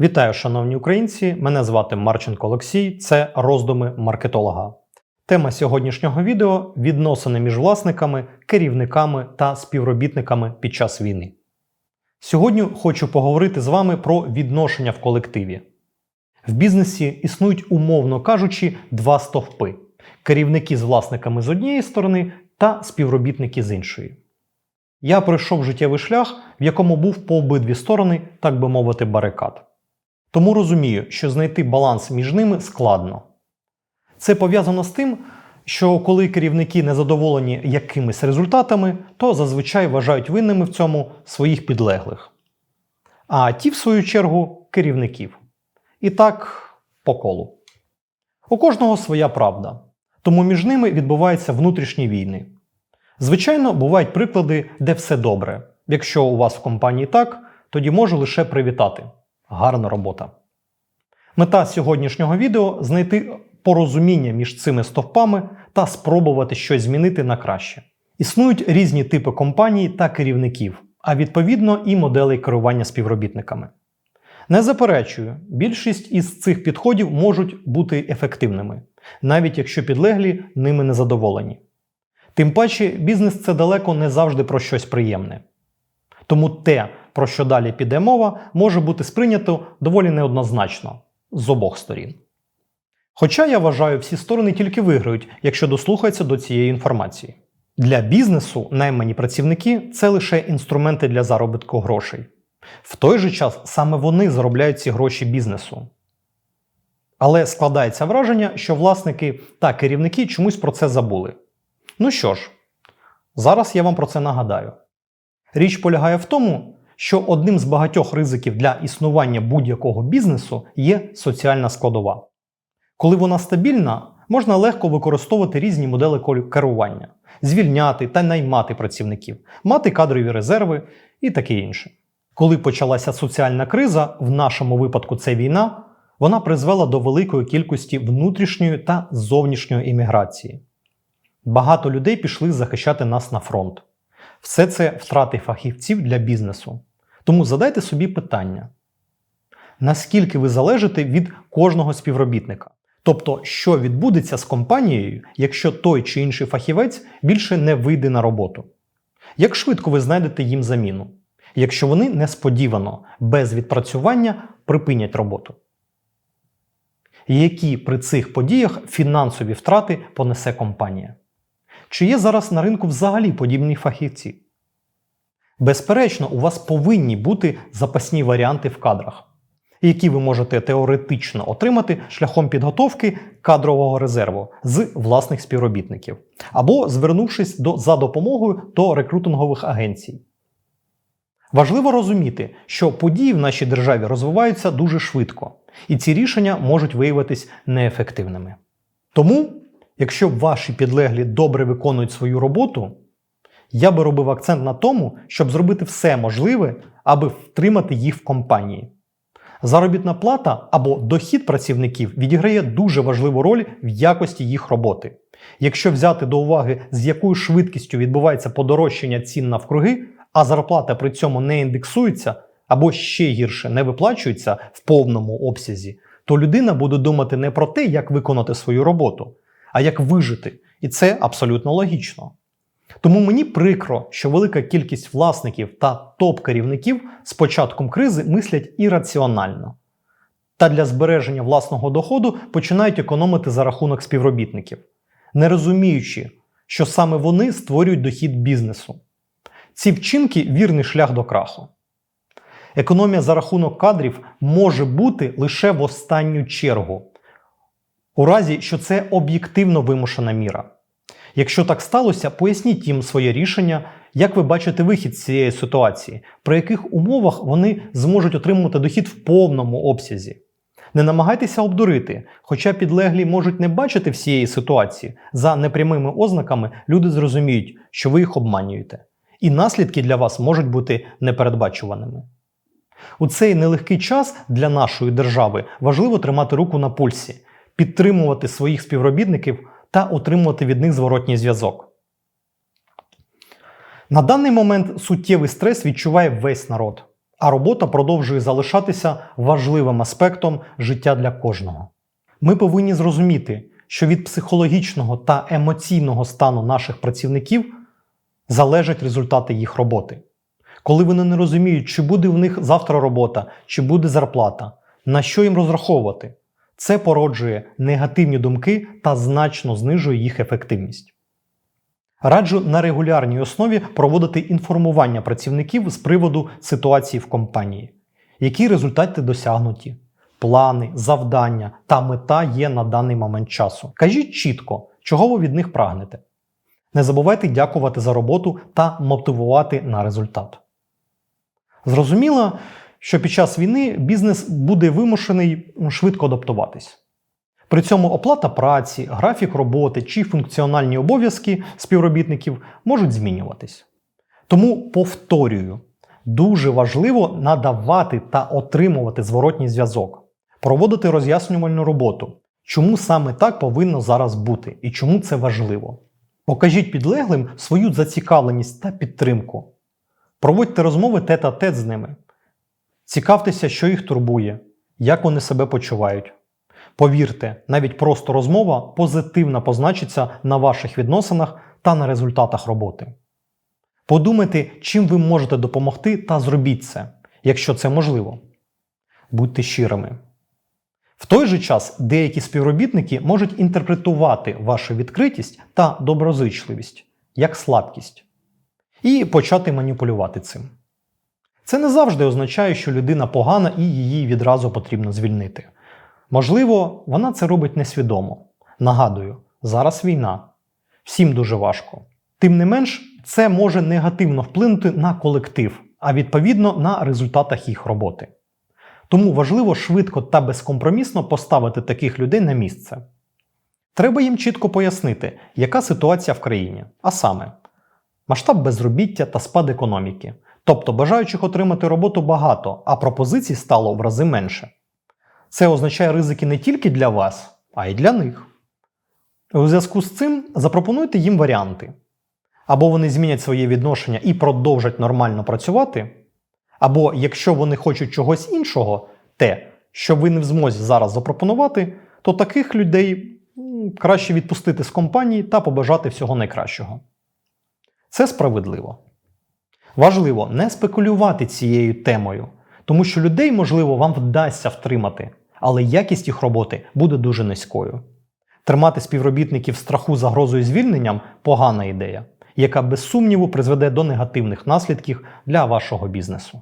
Вітаю, шановні українці! Мене звати Марченко Олексій. Це роздуми маркетолога. Тема сьогоднішнього відео відносини між власниками, керівниками та співробітниками під час війни. Сьогодні хочу поговорити з вами про відношення в колективі. В бізнесі існують, умовно кажучи, два стовпи: керівники з власниками з однієї сторони та співробітники з іншої. Я пройшов життєвий шлях, в якому був по обидві сторони, так би мовити, барикад. Тому розумію, що знайти баланс між ними складно. Це пов'язано з тим, що коли керівники не задоволені якимись результатами, то зазвичай вважають винними в цьому своїх підлеглих. А ті, в свою чергу, керівників. І так по колу. У кожного своя правда, тому між ними відбуваються внутрішні війни. Звичайно, бувають приклади, де все добре. Якщо у вас в компанії так, тоді можу лише привітати. Гарна робота. Мета сьогоднішнього відео знайти порозуміння між цими стовпами та спробувати щось змінити на краще. Існують різні типи компаній та керівників, а відповідно і моделей керування співробітниками. Не заперечую, більшість із цих підходів можуть бути ефективними, навіть якщо підлеглі ними не задоволені. Тим паче, бізнес це далеко не завжди про щось приємне. Тому те, про що далі піде мова, може бути сприйнято доволі неоднозначно з обох сторін. Хоча я вважаю, всі сторони тільки виграють, якщо дослухаються до цієї інформації. Для бізнесу наймані працівники це лише інструменти для заробітку грошей. В той же час саме вони заробляють ці гроші бізнесу. Але складається враження, що власники та керівники чомусь про це забули. Ну що ж, зараз я вам про це нагадаю. Річ полягає в тому, що одним з багатьох ризиків для існування будь-якого бізнесу є соціальна складова. Коли вона стабільна, можна легко використовувати різні модели керування, звільняти та наймати працівників, мати кадрові резерви і таке інше. Коли почалася соціальна криза, в нашому випадку це війна, вона призвела до великої кількості внутрішньої та зовнішньої імміграції. Багато людей пішли захищати нас на фронт. Все це втрати фахівців для бізнесу. Тому задайте собі питання: наскільки ви залежите від кожного співробітника? Тобто, що відбудеться з компанією, якщо той чи інший фахівець більше не вийде на роботу? Як швидко ви знайдете їм заміну, якщо вони несподівано, без відпрацювання припинять роботу? Які при цих подіях фінансові втрати понесе компанія? Чи є зараз на ринку взагалі подібні фахівці? Безперечно, у вас повинні бути запасні варіанти в кадрах, які ви можете теоретично отримати шляхом підготовки кадрового резерву з власних співробітників, або звернувшись до, за допомогою до рекрутингових агенцій. Важливо розуміти, що події в нашій державі розвиваються дуже швидко, і ці рішення можуть виявитись неефективними. Тому, якщо ваші підлеглі добре виконують свою роботу, я би робив акцент на тому, щоб зробити все можливе, аби втримати їх в компанії. Заробітна плата або дохід працівників відіграє дуже важливу роль в якості їх роботи. Якщо взяти до уваги, з якою швидкістю відбувається подорожчання цін навкруги, а зарплата при цьому не індексується або ще гірше не виплачується в повному обсязі, то людина буде думати не про те, як виконати свою роботу, а як вижити. І це абсолютно логічно. Тому мені прикро, що велика кількість власників та топ-керівників з початком кризи мислять ірраціонально. Та для збереження власного доходу починають економити за рахунок співробітників, не розуміючи, що саме вони створюють дохід бізнесу. Ці вчинки вірний шлях до краху. Економія за рахунок кадрів може бути лише в останню чергу, у разі, що це об'єктивно вимушена міра. Якщо так сталося, поясніть їм своє рішення, як ви бачите вихід з цієї ситуації, при яких умовах вони зможуть отримувати дохід в повному обсязі. Не намагайтеся обдурити, хоча підлеглі можуть не бачити всієї ситуації, за непрямими ознаками люди зрозуміють, що ви їх обманюєте, і наслідки для вас можуть бути непередбачуваними. У цей нелегкий час для нашої держави важливо тримати руку на пульсі, підтримувати своїх співробітників та отримувати від них зворотній зв'язок. На даний момент суттєвий стрес відчуває весь народ. а робота продовжує залишатися важливим аспектом життя для кожного. Ми повинні зрозуміти, що від психологічного та емоційного стану наших працівників залежать результати їх роботи. Коли вони не розуміють, чи буде в них завтра робота, чи буде зарплата, на що їм розраховувати, це породжує негативні думки та значно знижує їх ефективність. Раджу на регулярній основі проводити інформування працівників з приводу ситуації в компанії, які результати досягнуті, плани, завдання та мета є на даний момент часу. Кажіть чітко, чого ви від них прагнете. Не забувайте дякувати за роботу та мотивувати на результат. Зрозуміло, що під час війни бізнес буде вимушений швидко адаптуватись. При цьому оплата праці, графік роботи чи функціональні обов'язки співробітників можуть змінюватись. Тому повторюю, дуже важливо надавати та отримувати зворотній зв'язок, проводити роз'яснювальну роботу, чому саме так повинно зараз бути і чому це важливо. Покажіть підлеглим свою зацікавленість та підтримку. Проводьте розмови тет-а-тет з ними. Цікавтеся, що їх турбує, як вони себе почувають. Повірте, навіть просто розмова позитивно позначиться на ваших відносинах та на результатах роботи. Подумайте, чим ви можете допомогти та зробіть це, якщо це можливо. Будьте щирими. В той же час деякі співробітники можуть інтерпретувати вашу відкритість та доброзичливість як слабкість і почати маніпулювати цим. Це не завжди означає, що людина погана і її відразу потрібно звільнити. Можливо, вона це робить несвідомо. Нагадую, зараз війна, всім дуже важко. Тим не менш, це може негативно вплинути на колектив, а відповідно на результатах їх роботи. Тому важливо швидко та безкомпромісно поставити таких людей на місце. Треба їм чітко пояснити, яка ситуація в країні, а саме масштаб безробіття та спад економіки. Тобто бажаючих отримати роботу багато, а пропозицій стало в рази менше. Це означає ризики не тільки для вас, а й для них. У зв'язку з цим запропонуйте їм варіанти. Або вони змінять своє відношення і продовжать нормально працювати, або якщо вони хочуть чогось іншого, те, що ви не в змозі зараз запропонувати, то таких людей краще відпустити з компанії та побажати всього найкращого. Це справедливо. Важливо не спекулювати цією темою, тому що людей, можливо, вам вдасться втримати, але якість їх роботи буде дуже низькою. Тримати співробітників страху загрозою звільненням погана ідея, яка без сумніву призведе до негативних наслідків для вашого бізнесу.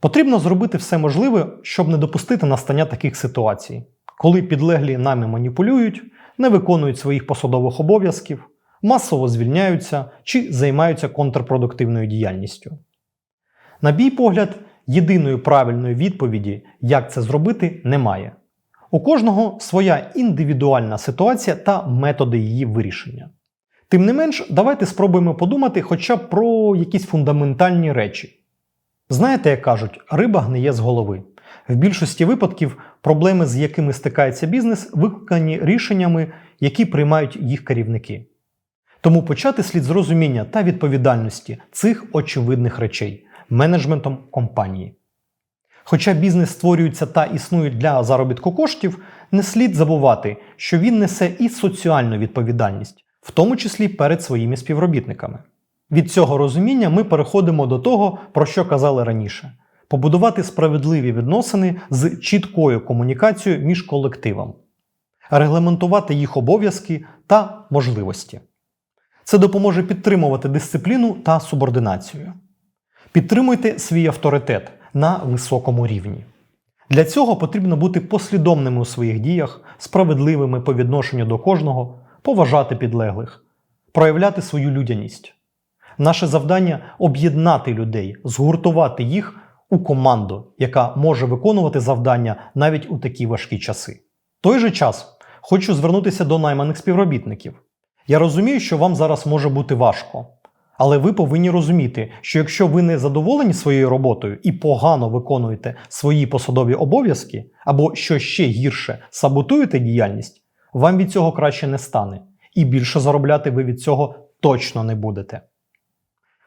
Потрібно зробити все можливе, щоб не допустити настання таких ситуацій, коли підлеглі нами маніпулюють, не виконують своїх посадових обов'язків, масово звільняються чи займаються контрпродуктивною діяльністю. На мій погляд, єдиної правильної відповіді, як це зробити, немає. У кожного своя індивідуальна ситуація та методи її вирішення. Тим не менш, давайте спробуємо подумати хоча б про якісь фундаментальні речі. Знаєте, як кажуть, риба гниє з голови. В більшості випадків проблеми, з якими стикається бізнес, викликані рішеннями, які приймають їх керівники. Тому почати слід з розуміння та відповідальності цих очевидних речей менеджментом компанії. Хоча бізнес створюється та існують для заробітку коштів, не слід забувати, що він несе і соціальну відповідальність, в тому числі перед своїми співробітниками. Від цього розуміння ми переходимо до того, про що казали раніше: побудувати справедливі відносини з чіткою комунікацією між колективом, регламентувати їх обов'язки та можливості. Це допоможе підтримувати дисципліну та субординацію. Підтримуйте свій авторитет на високому рівні. Для цього потрібно бути послідовними у своїх діях, справедливими по відношенню до кожного, поважати підлеглих, проявляти свою людяність. Наше завдання об'єднати людей, згуртувати їх у команду, яка може виконувати завдання навіть у такі важкі часи. В той же час хочу звернутися до найманих співробітників. Я розумію, що вам зараз може бути важко, але ви повинні розуміти, що якщо ви не задоволені своєю роботою і погано виконуєте свої посадові обов'язки, або що ще гірше саботуєте діяльність, вам від цього краще не стане, і більше заробляти ви від цього точно не будете.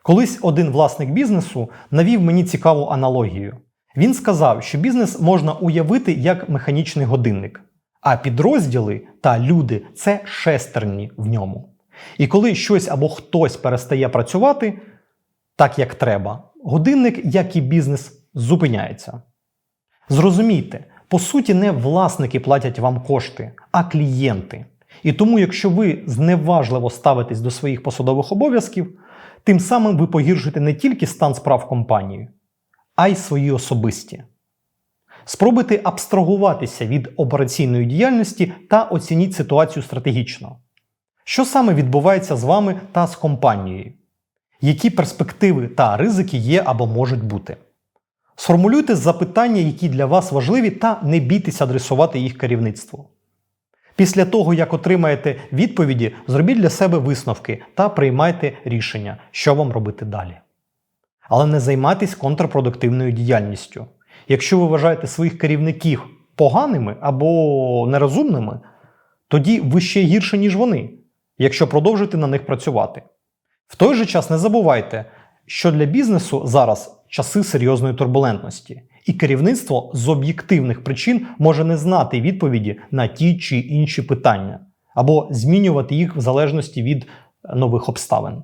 Колись один власник бізнесу навів мені цікаву аналогію. Він сказав, що бізнес можна уявити як механічний годинник, а підрозділи та люди це шестерні в ньому. І коли щось або хтось перестає працювати так, як треба, годинник, як і бізнес, зупиняється. Зрозумійте, по суті, не власники платять вам кошти, а клієнти. І тому, якщо ви зневажливо ставитесь до своїх посадових обов'язків, тим самим ви погіршуєте не тільки стан справ компанії, а й свої особисті. Спробуйте абстрагуватися від операційної діяльності та оцініть ситуацію стратегічно. Що саме відбувається з вами та з компанією? Які перспективи та ризики є або можуть бути? Сформулюйте запитання, які для вас важливі, та не бійтеся адресувати їх керівництву. Після того, як отримаєте відповіді, зробіть для себе висновки та приймайте рішення, що вам робити далі. Але не займайтесь контрпродуктивною діяльністю. Якщо ви вважаєте своїх керівників поганими або нерозумними, тоді ви ще гірше, ніж вони, якщо продовжите на них працювати. В той же час не забувайте, що для бізнесу зараз часи серйозної турбулентності, і керівництво з об'єктивних причин може не знати відповіді на ті чи інші питання, або змінювати їх в залежності від нових обставин,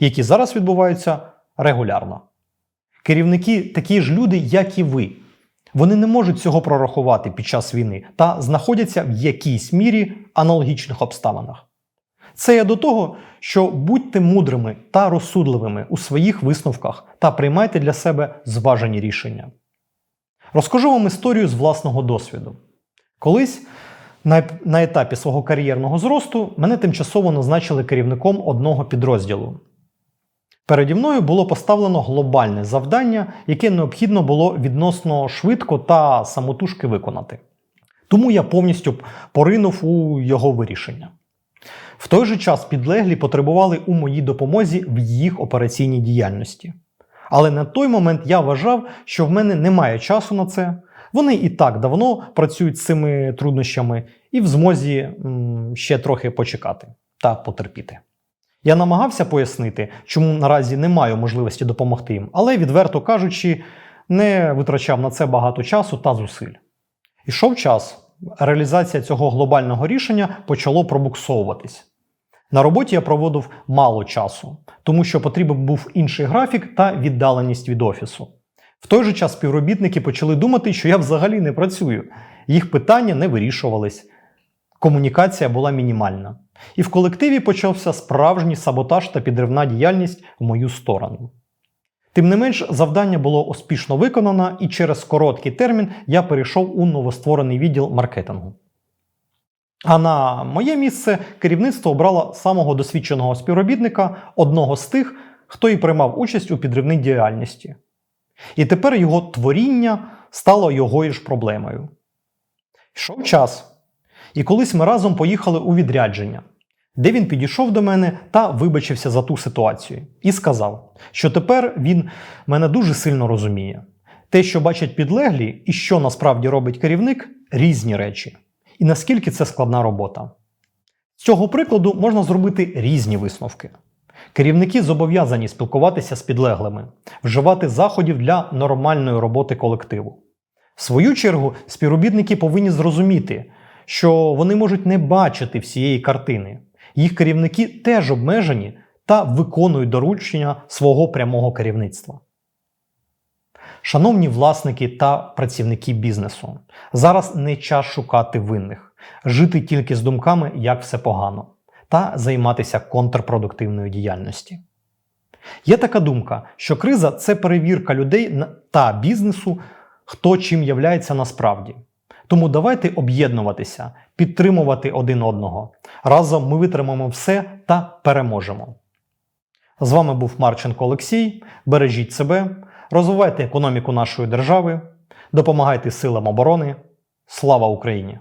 які зараз відбуваються регулярно. Керівники такі ж люди, як і ви. Вони не можуть цього прорахувати під час війни та знаходяться в якійсь мірі аналогічних обставинах. Це я до того, що будьте мудрими та розсудливими у своїх висновках та приймайте для себе зважені рішення. Розкажу вам історію з власного досвіду. Колись на, на етапі свого кар'єрного зросту мене тимчасово назначили керівником одного підрозділу. Переді мною було поставлено глобальне завдання, яке необхідно було відносно швидко та самотужки виконати. Тому я повністю поринув у його вирішення. В той же час підлеглі потребували у моїй допомозі в їх операційній діяльності. Але на той момент я вважав, що в мене немає часу на це. Вони і так давно працюють з цими труднощами і в змозі м, ще трохи почекати та потерпіти. Я намагався пояснити, чому наразі не маю можливості допомогти їм, але, відверто кажучи, не витрачав на це багато часу та зусиль. Ішов час, реалізація цього глобального рішення почало пробуксовуватись. На роботі я проводив мало часу, тому що потрібен був інший графік та віддаленість від офісу. В той же час співробітники почали думати, що я взагалі не працюю, їх питання не вирішувались, комунікація була мінімальна. І в колективі почався справжній саботаж та підривна діяльність в мою сторону. Тим не менш, завдання було успішно виконано, і через короткий термін я перейшов у новостворений відділ маркетингу. А на моє місце керівництво обрало самого досвідченого співробітника, одного з тих, хто і приймав участь у підривній діяльності. І тепер його творіння стало його ж проблемою. Йшов час. І колись ми разом поїхали у відрядження, де він підійшов до мене та вибачився за ту ситуацію, і сказав, що тепер він мене дуже сильно розуміє. Те, що бачать підлеглі, і що насправді робить керівник різні речі. І наскільки це складна робота. З цього прикладу можна зробити різні висновки. Керівники зобов'язані спілкуватися з підлеглими, вживати заходів для нормальної роботи колективу. В свою чергу, співробітники повинні зрозуміти, що вони можуть не бачити всієї картини. Їх керівники теж обмежені та виконують доручення свого прямого керівництва. Шановні власники та працівники бізнесу, зараз не час шукати винних, жити тільки з думками, як все погано, та займатися контрпродуктивною діяльністю. Є така думка, що криза це перевірка людей та бізнесу, хто чим являється насправді. Тому давайте об'єднуватися, підтримувати один одного. Разом ми витримаємо все та переможемо. З вами був Марченко Олексій. Бережіть себе, розвивайте економіку нашої держави, допомагайте силам оборони. Слава Україні!